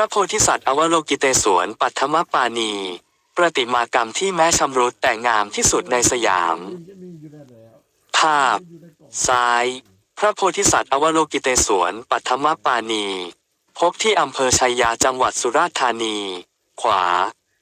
ระโพธิสัตว์อวโลกิเตศวรปัทมปานีประติมากรรมที่แม้ชำรุดแต่งามที่สุดในสยาม ภาพ ซ้าย พระโพธิสัตว์อวโลกิเตศวรปัทมปานีพบที่อำเภอชัยยาจังหวัดสุราษฎร์ธานี ขวา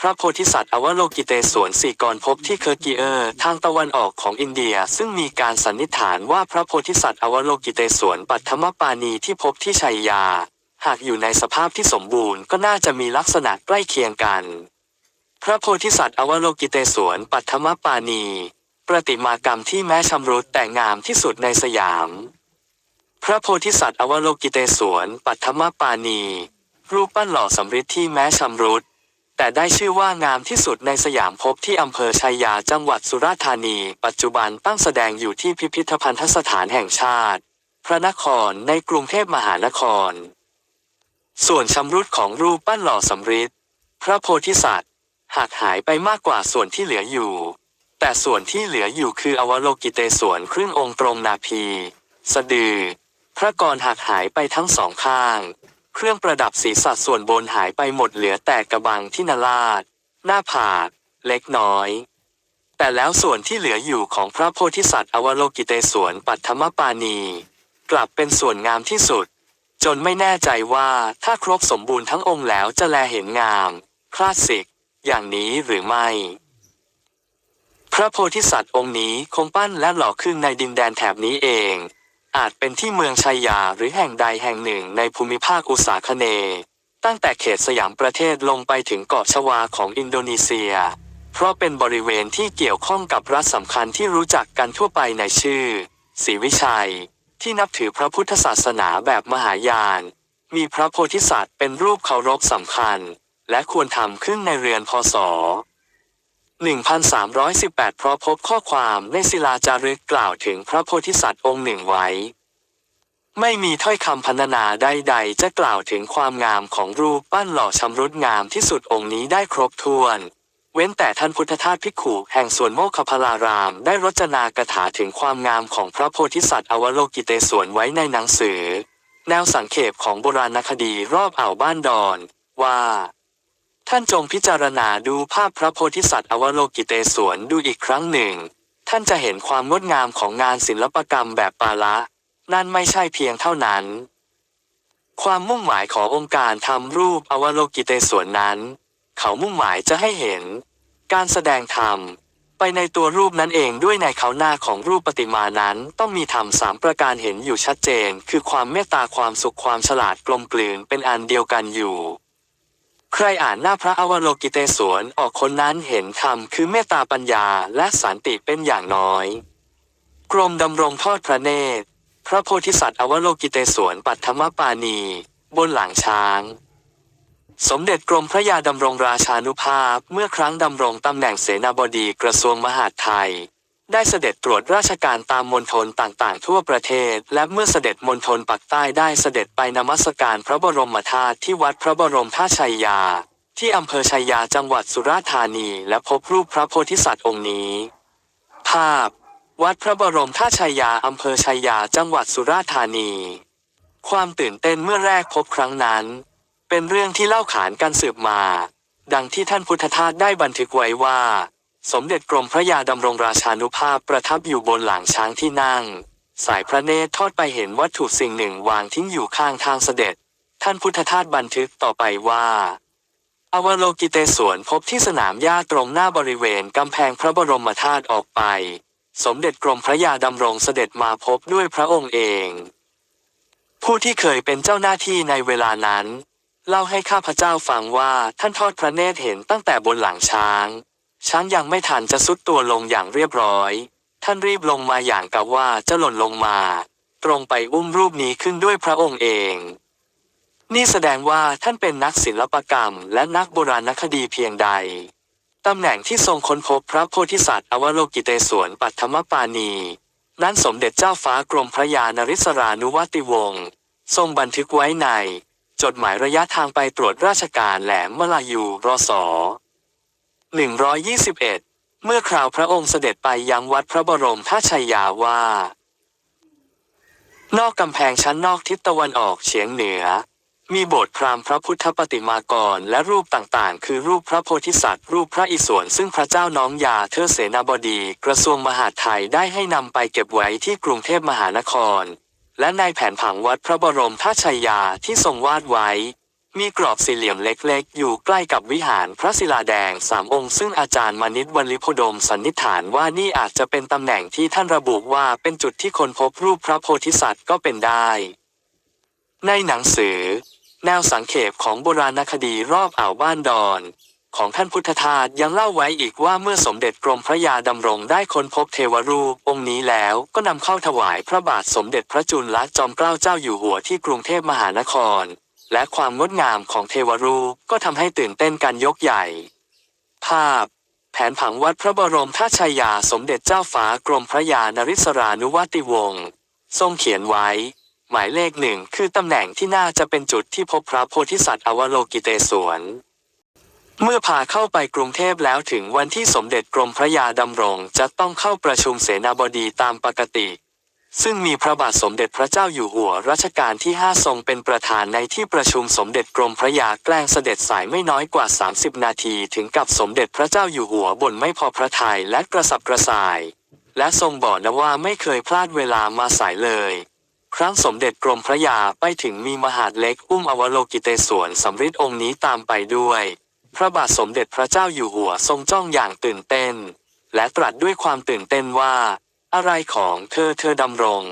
พระโพธิสัตว์อวโลกิเตศวรสี่กรพบที่เคอร์กิเออร์ทางตะวันออกของอินเดียซึ่งมีการสันนิษฐานว่าพระโพธิสัตว์อวโลกิเตศวรปัทมปานีที่พบที่ชัยยา หากอยู่ในสภาพที่สมบูรณ์ก็น่าจะมีลักษณะใกล้เคียงกัน พระโพธิสัตว์อวโลกิเตศวรปัทมปานี ประติมากรรมที่แม้ชำรุดแต่งามที่สุดในสยาม พระโพธิสัตว์อวโลกิเตศวรปัทมปานี รูปปั้นหล่อสำริดที่แม้ชำรุดแต่ได้ชื่อว่างามที่สุดในสยามพบที่อำเภอชัยยาจังหวัดสุราษฎร์ธานี ปัจจุบันตั้งแสดงอยู่ที่พิพิธภัณฑสถานแห่งชาติ พระนครในกรุงเทพมหานคร ส่วนชำรุดของรูปปั้นหล่อสำริดพระโพธิสัตว์ หากหายไปมากกว่าส่วนที่เหลืออยู่ แต่ส่วนที่เหลืออยู่คืออวโลกิเตศวรครึ่งองค์ตรงนาพี สะดือ พระกรหักหายไปทั้งสองข้าง เครื่องประดับศีรษะส่วนบนหายไปหมดเหลือแต่กระบังที่นาลาดหน้าผาก เล็กน้อย แต่แล้วส่วนที่เหลืออยู่ของพระโพธิสัตว์อวโลกิเตศวรปัทมปานี กลับเป็นส่วนงามที่สุด จนไม่แน่ใจว่าถ้าครบสมบูรณ์ทั้งองค์แล้วจะแลเห็นงาม คลาสสิก อย่างนี้หรือไม่ พระโพธิสัตว์องค์นี้คงปั้นและหล่อขึ้นในดินแดนแถบนี้เอง อาจเป็นที่เมืองชัยยาหรือแห่งใดแห่งหนึ่งในภูมิภาคอุษาคเน ตั้งแต่เขตสยามประเทศลงไปถึงเกาะชวาของอินโดนีเซีย เพราะเป็นบริเวณที่เกี่ยวข้องกับรัฐสำคัญที่รู้จักกันทั่วไปในชื่อศรีวิชัย ที่นับถือพระพุทธศาสนาแบบมหายาน มีพระโพธิสัตว์เป็นรูปเคารพสำคัญ และควรทำขึ้นในเรือนพศ 1318 เพราะพบข้อความในศิลาจารึกกล่าวถึงพระโพธิสัตว์องค์หนึ่งไว้ ไม่มีถ้อยคำพรรณนาใดๆจะกล่าวถึงความงามของรูปปั้นหล่อชำรุดงามที่สุดองค์นี้ได้ครบถ้วน เว้นแต่ท่านพุทธทาสภิกขุแห่งสวนโมคคพลาราม ได้รจนากถาถึงความงามของพระโพธิสัตว์อวโลกิเตศวรไว้ในหนังสือ แนวสังเขปของโบราณคดีรอบอ่าวบ้านดอน ว่า ท่านจงพิจารณาดูภาพพระโพธิสัตว์อวโลกิเตศวรดูอีกครั้งหนึ่ง ท่านจะเห็นความงดงามของงานศิลปกรรมแบบปาละ นั่นไม่ใช่เพียงเท่านั้น ความมุ่งหมายขององค์การทำรูปอวโลกิเตศวรนั้น เขามุ่งหมายจะให้เห็น การแสดงธรรมไปในตัวรูปนั้นเองด้วยในเขาหน้าของรูปปฏิมานั้น ต้องมีธรรมสามประการเห็นอยู่ชัดเจน คือความเมตตาความสุขความฉลาดกลมกลืนเป็นอันเดียวกันอยู่ ใครอ่านหน้าพระอวโลกิเตศวรออกคนนั้นเห็นธรรมคือเมตตาปัญญาและสันติเป็นอย่างน้อย กรมดำรงทอดพระเนตร พระโพธิสัตว์อวโลกิเตศวรปัทมปานีบนหลังช้าง สมเด็จกรมพระยาดำรงราชานุภาพเมื่อครั้งดำรงตำแหน่งเสนาบดีกระทรวงมหาดไทย ได้เสด็จตรวจราชการตามมณฑลต่างๆ ทั่วประเทศ และเมื่อเสด็จมณฑลปักใต้ได้เสด็จไปนมัสการพระบรมธาตุที่วัดพระบรมธาตุชัยยา ที่อำเภอชัยยาจังหวัดสุราษฎร์ธานี และพบรูปพระโพธิสัตว์องค์นี้ ภาพ วัดพระบรมธาตุชัยยาอำเภอชัยยาจังหวัดสุราษฎร์ธานี ความตื่นเต้นเมื่อแรกพบครั้งนั้น เป็นเรื่องที่เล่าขานกันสืบมา ดังที่ท่านพุทธทาสได้บันทึกไว้ว่า สมเด็จกรมพระยาดำรงราชานุภาพประทับอยู่บนหลังช้างที่นั่ง สายพระเนตรทอดไปเห็นวัตถุสิ่งหนึ่งวางทิ้งอยู่ข้างทางเสด็จ ท่านพุทธทาสบันทึกต่อไปว่า อวโลกิเตศวรพบที่สนามหญ้าตรงหน้าบริเวณกำแพงพระบรมธาตุออกไป สมเด็จกรมพระยาดำรงเสด็จมาพบด้วยพระองค์เอง ผู้ที่เคยเป็นเจ้าหน้าที่ในเวลานั้น เล่าให้ข้าพเจ้าฟังว่าท่านทอดพระเนตรเห็นตั้งแต่บนหลังช้าง ช้างยังไม่ทันจะสุดตัวลงอย่างเรียบร้อย ท่านรีบลงมาอย่างกับว่าจะหล่นลงมา ตรงไปอุ้มรูปนี้ขึ้นด้วยพระองค์เอง นี่แสดงว่าท่านเป็นนักศิลปกรรม และนักโบราณคดีเพียงใดตำแหน่งที่ทรงค้นพบพระโพธิสัตว์อวโลกิเตศวรปัทมปานีนั้นสมเด็จเจ้าฟ้ากรมพระยานริศรานุวัติวงศ์ทรงบันทึกไว้ใน จดหมายระยะทางไปตรวจราชการแหลมมลายูรศ121 เมื่อคราวพระองค์เสด็จไปยังวัดพระบรมท่าชัยยาว่า นอกกำแพงชั้นนอกทิศตะวันออกเฉียงเหนือ มีโบสถ์พราหมณ์พระพุทธปฏิมากรและรูปต่างๆ คือรูปพระโพธิสัตว์ รูปพระอิศวรซึ่งพระเจ้าน้องยาเธอเสนาบดี กระทรวงมหาดไทยได้ให้นำไปเก็บไว้ที่กรุงเทพมหานคร และในแผนผังวัดพระบรมราชชัยยาที่ทรงวาดไว้ มีกรอบสี่เหลี่ยมเล็กๆ อยู่ใกล้กับวิหารพระศิลาแดงสามองค์ ซึ่งอาจารย์มานิตวันลิพดมสันนิษฐานว่านี่อาจจะเป็นตำแหน่งที่ท่านระบุว่าเป็นจุดที่คนพบรูปพระโพธิสัตว์ก็เป็นได้ ในหนังสือ แนวสังเขปของโบราณคดีรอบอ่าวบ้านดอน ของท่านพุทธทาสยังเล่าไว้อีกว่าเมื่อสมเด็จกรมพระยาดำรงได้ค้นพบเทวรูปองค์นี้แล้วก็นำเข้าถวายพระบาทสมเด็จพระจุลจอมเกล้าเจ้าอยู่หัวที่กรุงเทพมหานคร และความงดงามของเทวรูปก็ทำให้ตื่นเต้นกันยกใหญ่ ภาพ แผนผังวัดพระบรมราชชายาสมเด็จเจ้าฟ้ากรมพระยานริศรานุวัติวงศ์ทรงเขียนไว้ หมายเลขหนึ่งคือตำแหน่งที่น่าจะเป็นจุดที่พบพระโพธิสัตว์อวโลกิเตศวร เมื่อพาเข้าไปกรุงเทพแล้วถึงวันที่สมเด็จกรมพระยาดำรงจะต้องเข้าประชุมเสนาบดีตามปกติ ซึ่งมีพระบาทสมเด็จพระเจ้าอยู่หัวรัชกาลที่ 5 ทรงเป็นประธานในที่ประชุมสมเด็จกรมพระยาแกล้งเสด็จสายไม่น้อยกว่า 30 นาทีถึงกับสมเด็จพระเจ้าอยู่หัวบ่นไม่พอพระทัยและกระสับกระส่าย และทรงบอกนะว่าไม่เคยพลาดเวลามาสายเลยครั้งสมเด็จกรมพระยาไปถึงมีมหาดเล็กอุ้มอวโลกิเตศวรสำริดองค์นี้ตามไปด้วย พระบาทสมเด็จพระเจ้าอยู่หัวทรงจ้องอย่างตื่นเต้น และตรัสด้วยความตื่นเต้นว่า อะไรของเธอเธอดำรง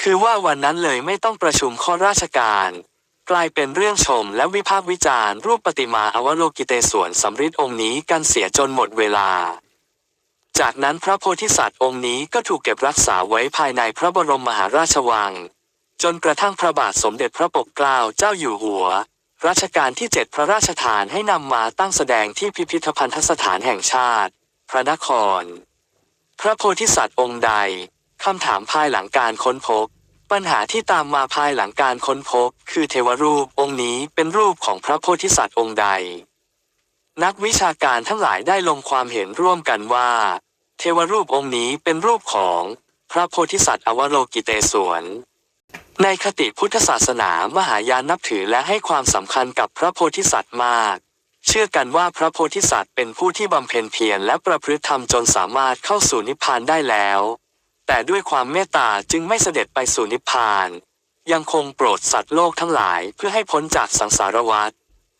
คือว่าวันนั้นเลยไม่ต้องประชุมข้อราชการ กลายเป็นเรื่องชมและวิพากษ์วิจารณ์รูปปฏิมาอวโลกิเตศวรสำริดองค์นี้กันเสียจนหมดเวลา จากนั้นพระโพธิสัตว์องค์นี้ก็ถูกเก็บรักษาไว้ภายในพระบรมมหาราชวัง จนกระทั่งพระบาทสมเด็จพระปกเกล้าเจ้าอยู่หัว รัชกาลที่เจ็ดพระราชทานให้นำมาตั้งแสดงที่พิพิธภัณฑสถานแห่งชาติ พระนคร พระโพธิสัตว์องค์ใดคำถามภายหลังการค้นพบ ปัญหาที่ตามมาภายหลังการค้นพบ คือเทวรูปองค์นี้เป็นรูปของพระโพธิสัตว์องค์ใด นักวิชาการทั้งหลายได้ลงความเห็นร่วมกันว่า เทวรูปองค์นี้เป็นรูปของพระโพธิสัตว์อวโลกิเตศวร ในคติพุทธศาสนามหายานนับถือและให้ความสำคัญกับพระโพธิสัตว์มาก เชื่อกันว่าพระโพธิสัตว์เป็นผู้ที่บำเพ็ญเพียรและประพฤติธรรมจนสามารถเข้าสู่นิพพานได้แล้ว แต่ด้วยความเมตตาจึงไม่เสด็จไปสู่นิพพาน ยังคงโปรดสัตว์โลกทั้งหลายเพื่อให้พ้นจากสังสารวัฏ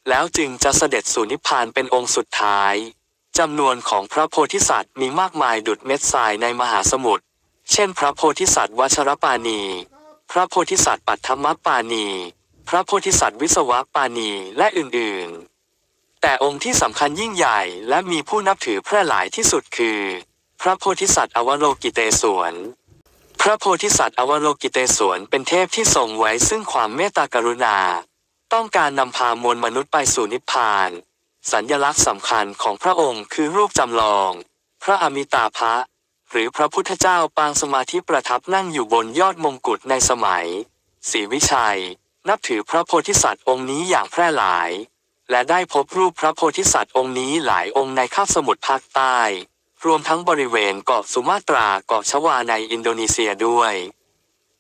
แล้วจึงจะเสด็จสู่นิพพานเป็นองค์สุดท้ายจำนวนของพระโพธิสัตว์มีมากมายดุดเม็ดทรายในมหาสมุทรเช่น พระโพธิสัตว์วัชรปานี พระโพธิสัตว์ปัทธมปานีพระโพธิสัตว์วิศวปานีและอื่นๆ แต่องค์ที่สำคัญยิ่งใหญ่และมีผู้นับถือแพร่หลายที่สุดคือ พระโพธิสัตว์อวโลกิเตศวรพระโพธิสัตว์อวโลกิเตศวรเป็นเทพที่ทรงไว้ซึ่งความเมตตากรุณา ต้องการนำพามวลมนุษย์ไปสู่นิพพาน สัญญลักษณ์สำคัญของพระองค์คือรูปจำลอง พระอมิตาภะ หรือพระพุทธเจ้าปางสมาธิประทับนั่งอยู่บนยอดมงกุฎในสมัยศรีวิชัย นับถือพระโพธิสัตว์องค์นี้อย่างแพร่หลาย และได้พบรูปพระโพธิสัตว์องค์นี้หลายองค์ในคาบสมุทรภาคใต้ รวมทั้งบริเวณเกาะสุมาตราเกาะชวาในอินโดนีเซียด้วย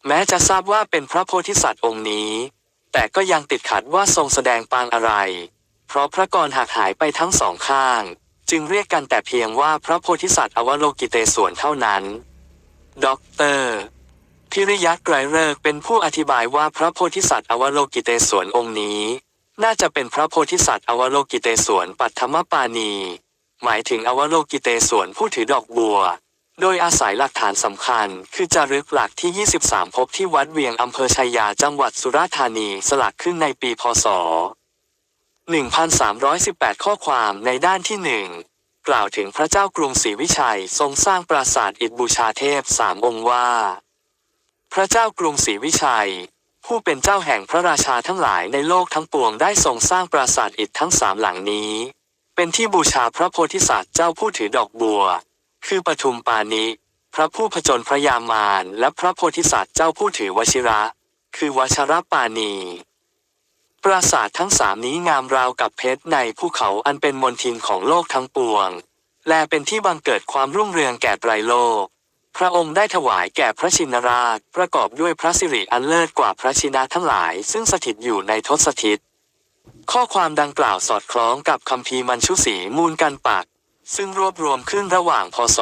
แม้จะทราบว่าเป็นพระโพธิสัตว์องค์นี้ แต่ก็ยังติดขัดว่าทรงแสดงปางอะไร เพราะพระกรหักหายไปทั้งสองข้าง จึงเรียกกันแต่เพียงว่าพระโพธิสัตว์อวโลกิเตศวรเท่านั้นด็อกเตอร์พิริยะไกรเลิกเป็นผู้อธิบายว่าพระโพธิสัตว์อวโลกิเตศวรองค์นี้ น่าจะเป็นพระโพธิสัตว์อวโลกิเตศวรปัทธมปานี หมายถึงอวโลกิเตศวรผู้ถือดอกบัว โดยอาศัยหลักฐานสำคัญ คือจารึกหลักที่ 23 พบที่วัดเวียงอำเภอชัยยาจังหวัดสุราษฎร์ธานีสลักขึ้นในปีพศ 1318 ข้อความในด้านที่หนึ่งกล่าวถึงพระเจ้ากรุงศรีวิชัยทรงสร้างปราสาทอิฐบูชาเทพสามองค์ว่า พระเจ้ากรุงศรีวิชัย ผู้เป็นเจ้าแห่งพระราชาทั้งหลายในโลกทั้งปวงได้ทรงสร้างปราสาทอิฐทั้งสามหลังนี้ เป็นที่บูชาพระโพธิสัตว์เจ้าผู้ถือดอกบัว คือปทุมปานิ พระผู้ผจญพระยามารและพระโพธิสัตว์เจ้าผู้ถือวชิระ คือวชรปานี ปราสาททั้งสามนี้งามราวกับเพชรในภูเขาอันเป็นมณฑินของโลกทั้งปวง และเป็นที่บังเกิดความรุ่งเรืองแก่ไตรโลก พระองค์ได้ถวายแก่พระชินราช ประกอบด้วยพระสิริอันเลิศกว่าพระชินะทั้งหลาย ซึ่งสถิตอยู่ในทศทิศข้อความดังกล่าวสอดคล้องกับคัมภีมัญชุสีมูลกันปัก ซึ่งรวบรวมขึ้นระหว่างพศ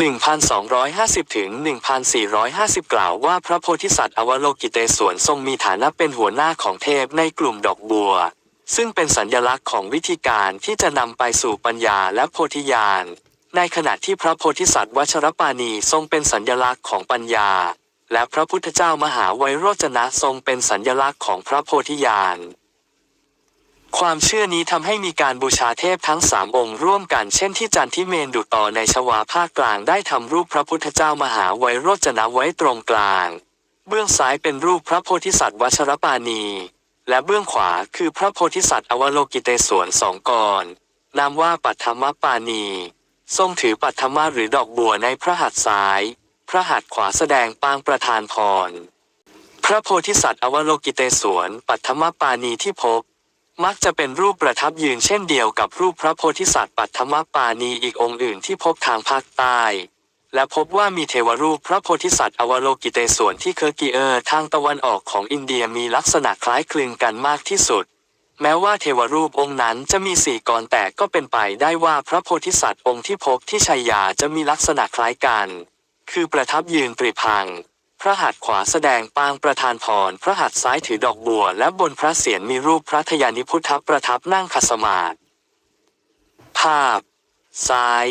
1250 ถึง 1450 กล่าวว่าพระโพธิสัตว์อวโลกิเตศวรทรงมีฐานะเป็นหัวหน้าของเทพในกลุ่มดอกบัว ซึ่งเป็นสัญญลักษณ์ของวิธีการที่จะนำไปสู่ปัญญาและโพธิญาณ ในขณะที่พระโพธิสัตว์วัชรปานีทรงเป็นสัญญลักษณ์ของปัญญา และพระพุทธเจ้ามหาไวยโรจนะทรงเป็นสัญญลักษณ์ของพระโพธิญาณ ความเชื่อนี้ทำให้มีการบูชาเทพทั้งสามองค์ร่วมกันเช่นที่จันทิเมนดุต่อในชวาภาคกลางได้ทำรูปพระพุทธเจ้ามหาไวยโรจนะไว้ตรงกลาง เบื้องซ้ายเป็นรูปพระโพธิสัตว์วัชรปานีและเบื้องขวาคือพระโพธิสัตว์อวโลกิเตศวรสองกรนามว่าปัทมปานีทรงถือปัทมะหรือดอกบัวในพระหัตถ์ซ้าย พระหัตถ์ขวาแสดงปางประธานพร พระโพธิสัตว์อวโลกิเตศวรปัทมปานีที่พบ มักจะเป็นรูปประทับยืนเช่นเดียวกับรูปพระโพธิสัตว์ปัทมปานีอีกองค์อื่นที่พบทางภาคใต้ และพบว่ามีเทวรูปพระโพธิสัตว์อวโลกิเตศวรที่เคอร์กิเออร์ทางตะวันออกของอินเดียมีลักษณะคล้ายคลึงกันมากที่สุด แม้ว่าเทวรูปองค์นั้นจะมีสี่กรแต่ก็เป็นไปได้ว่าพระโพธิสัตว์องค์ที่พบที่ชัยยาจะมีลักษณะคล้ายกัน คือประทับยืนปริพัง พระหัตถ์ขวาแสดงปางประธานพร พระหัตถ์ซ้ายถือดอกบัว และบนพระเศียรมีรูปพระทยานิพุทธประทับนั่งขัดสมาธิภาพ ซ้าย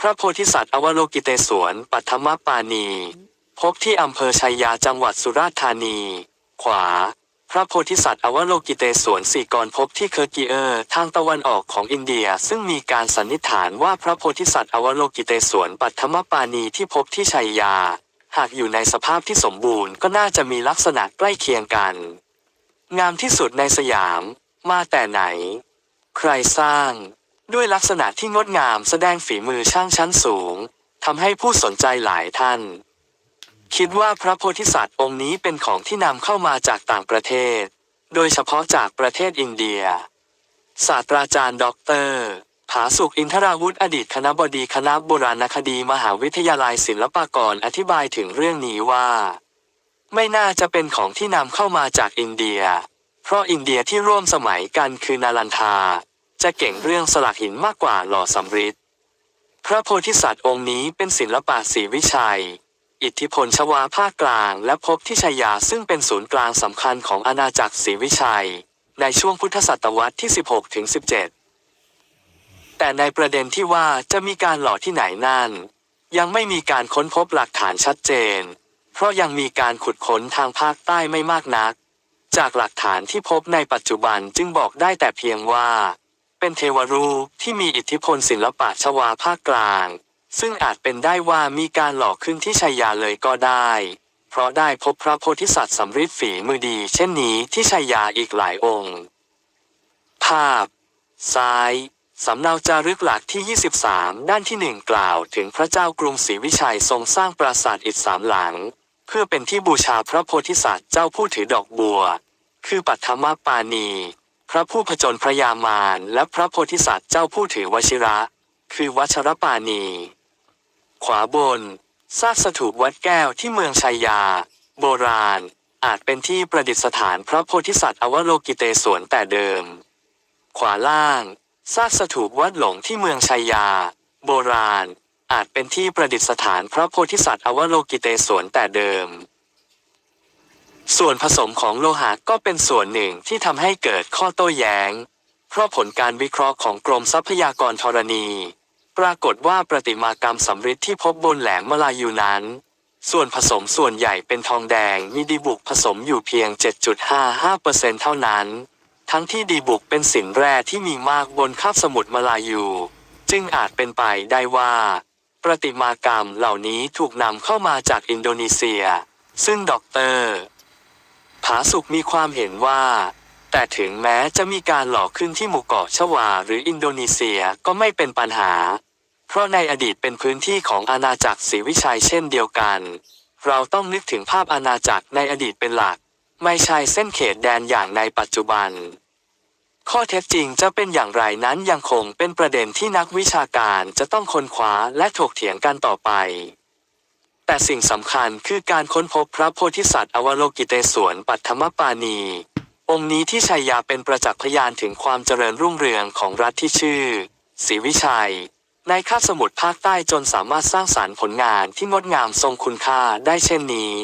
พระโพธิสัตว์อวโลกิเตศวรปัทมปานีพบที่อำเภอชัยยาจังหวัดสุราษฎร์ธานี ขวา พระโพธิสัตว์อวโลกิเตศวรสี่กรพบที่เคอร์กิเออร์ทางตะวันออกของอินเดีย ซึ่งมีการสันนิษฐานว่าพระโพธิสัตว์อวโลกิเตศวรปัทมปานีที่พบที่ชัยยา หากอยู่ในสภาพที่สมบูรณ์ก็น่าจะมีลักษณะใกล้เคียงกัน งามที่สุดในสยาม มาแต่ไหน ใครสร้าง ด้วยลักษณะที่งดงามแสดงฝีมือช่างชั้นสูงทำให้ผู้สนใจหลายท่าน คิดว่าพระโพธิสัตว์องค์นี้เป็นของที่นำเข้ามาจากต่างประเทศ โดยเฉพาะจากประเทศอินเดีย ศาสตราจารย์ด็อกเตอร์ ผาสุกอินทราวุธอดีตคณะบดีคณะโบราณคดีมหาวิทยาลัยศิลปากรอธิบายถึงเรื่องนี้ว่า ไม่น่าจะเป็นของที่นำเข้ามาจากอินเดีย เพราะอินเดียที่ร่วมสมัยกันคือนาลันทา จะเก่งเรื่องสลักหินมากกว่าหล่อสำริดพระโพธิสัตว์องค์นี้เป็นศิลปะศรีวิชัย อิทธิพลชวาภาคกลางและพบที่ชัยยาซึ่งเป็นศูนย์กลางสำคัญของอาณาจักรศรีวิชัย ในช่วงพุทธศตวรรษที่ 16ถึง17 แต่ในประเด็นที่ว่าจะมีการหล่อที่ไหนนั่น ยังไม่มีการค้นพบหลักฐานชัดเจน เพราะยังมีการขุดค้นทางภาคใต้ไม่มากนัก จากหลักฐานที่พบในปัจจุบันจึงบอกได้แต่เพียงว่า เป็นเทวรูปที่มีอิทธิพลศิลปะชวาภาคกลาง ซึ่งอาจเป็นได้ว่ามีการหล่อขึ้นที่ชัยยาเลยก็ได้ เพราะได้พบพระโพธิสัตว์สำริดฝีมือดี เช่นนี้ที่ชัยยาอีกหลายองค์ ภาพ ซ้าย สำเนาจารึกหลักที่ 23 ด้านที่หนึ่งกล่าวถึงพระเจ้ากรุงศรีวิชัยทรงสร้างปราสาทอิฐสามหลัง เพื่อเป็นที่บูชาพระโพธิสัตว์เจ้าผู้ถือดอกบัว คือปัทมปานีพระผู้ผจญพระยามารและพระโพธิสัตว์เจ้าผู้ถือวชิระ คือวชรปานีขวาบนซากสถูปวัดแก้วที่เมืองชัยยา โบราณ อาจเป็นที่ประดิษฐานพระโพธิสัตว์อวโลกิเตศวรแต่เดิม ขวาล่าง ซากสถูปวัดหลงที่เมืองชัยยา โบราณ อาจเป็นที่ประดิษฐานพระโพธิสัตว์อวโลกิเตศวรแต่เดิม ส่วนผสมของโลหะก็เป็นส่วนหนึ่งที่ทำให้เกิดข้อโต้แย้ง เพราะผลการวิเคราะห์ของกรมทรัพยากรธรณี ปรากฏว่าประติมากรรมสำริดที่พบบนแหลมมาลายูนั้นส่วนผสมส่วนใหญ่เป็นทองแดง มีดีบุกผสมอยู่เพียง 7.55%เท่านั้น ทั้งที่ดีบุกเป็นสินแร่ที่มีมากบนคาบสมุทรมาลายู จึงอาจเป็นไปได้ว่า ประติมากรรมเหล่านี้ถูกนำเข้ามาจากอินโดนีเซีย ซึ่งด็อกเตอร์ผาสุกมีความเห็นว่า แต่ถึงแม้จะมีการหล่อขึ้นที่หมู่เกาะชวาหรืออินโดนีเซียก็ไม่เป็นปัญหา เพราะในอดีตเป็นพื้นที่ของอาณาจักรศรีวิชัยเช่นเดียวกัน เราต้องนึกถึงภาพอาณาจักรในอดีตเป็นหลัก ไม่ใช่เส้นเขตแดนอย่างในปัจจุบัน ข้อเท็จจริงจะเป็นอย่างไรนั้นยังคงเป็นประเด็นที่นักวิชาการจะต้องค้นคว้าและถกเถียงกันต่อไป แต่สิ่งสำคัญคือการค้นพบพระโพธิสัตว์อวโลกิเตศวรปัทมปานีองค์นี้ที่ชัยยาเป็นประจักษ์พยานถึงความเจริญรุ่งเรืองของรัฐที่ชื่อศรีวิชัย ในคาบสมุทรภาคใต้จนสามารถสร้างสารรค์ผลงานที่งดงามทรงคุณค่าได้เช่นนี้